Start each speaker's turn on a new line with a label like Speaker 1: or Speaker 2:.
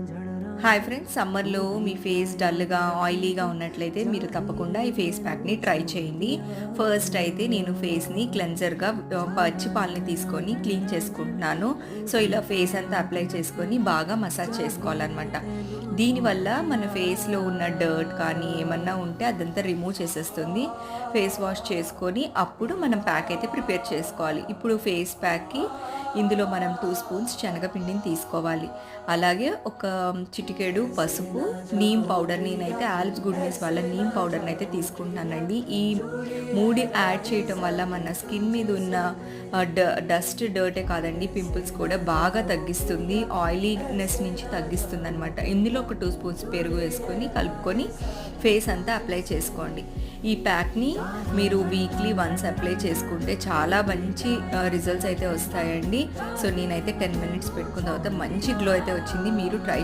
Speaker 1: झड़ hi friends సమ్మర్లో మీ face డల్గా ఆయిలీగా ఉన్నట్లయితే మీరు తప్పకుండా ఈ ఫేస్ ప్యాక్ని ట్రై చేయండి. ఫస్ట్ అయితే నేను ఫేస్ని క్లెన్జర్గా పచ్చి పాలని తీసుకొని క్లీన్ చేసుకుంటున్నాను. సో ఇలా ఫేస్ అంతా అప్లై చేసుకొని బాగా మసాజ్ చేసుకోవాలన్నమాట. దీనివల్ల మన ఫేస్లో ఉన్న డర్ట్ కానీ ఏమన్నా ఉంటే అదంతా రిమూవ్ చేసేస్తుంది. ఫేస్ వాష్ చేసుకొని అప్పుడు మనం ప్యాక్ అయితే ప్రిపేర్ చేసుకోవాలి. ఇప్పుడు ఫేస్ ప్యాక్కి ఇందులో మనం టూ స్పూన్స్ శనగపిండిని తీసుకోవాలి. అలాగే ఒక చిటికెడు పసుపు నీమ్ పౌడర్ నేనైతే ఆల్ప్స్ గుడ్నెస్ వల్ల నీమ్ పౌడర్ని అయితే తీసుకుంటున్నానండి ఈ మూడు యాడ్ చేయటం వల్ల మన స్కిన్ మీద ఉన్న డస్ట్ డర్టే కాదండి పింపుల్స్ కూడా బాగా తగ్గిస్తుంది. ఆయిలీనెస్ నుంచి తగ్గిస్తుంది అనమాట ఇందులో ఒక టూ స్పూన్స్ పెరుగు వేసుకొని కలుపుకొని ఫేస్ అంతా అప్లై చేసుకోండి. ఈ ప్యాక్ని మీరు వీక్లీ వన్స్ అప్లై చేసుకుంటే చాలా మంచి రిజల్ట్స్ అయితే వస్తాయండి. సో నేనైతే టెన్ మినిట్స్ పెట్టుకున్న తర్వాత మంచి గ్లో అయితే వచ్చింది. మీరు ట్రై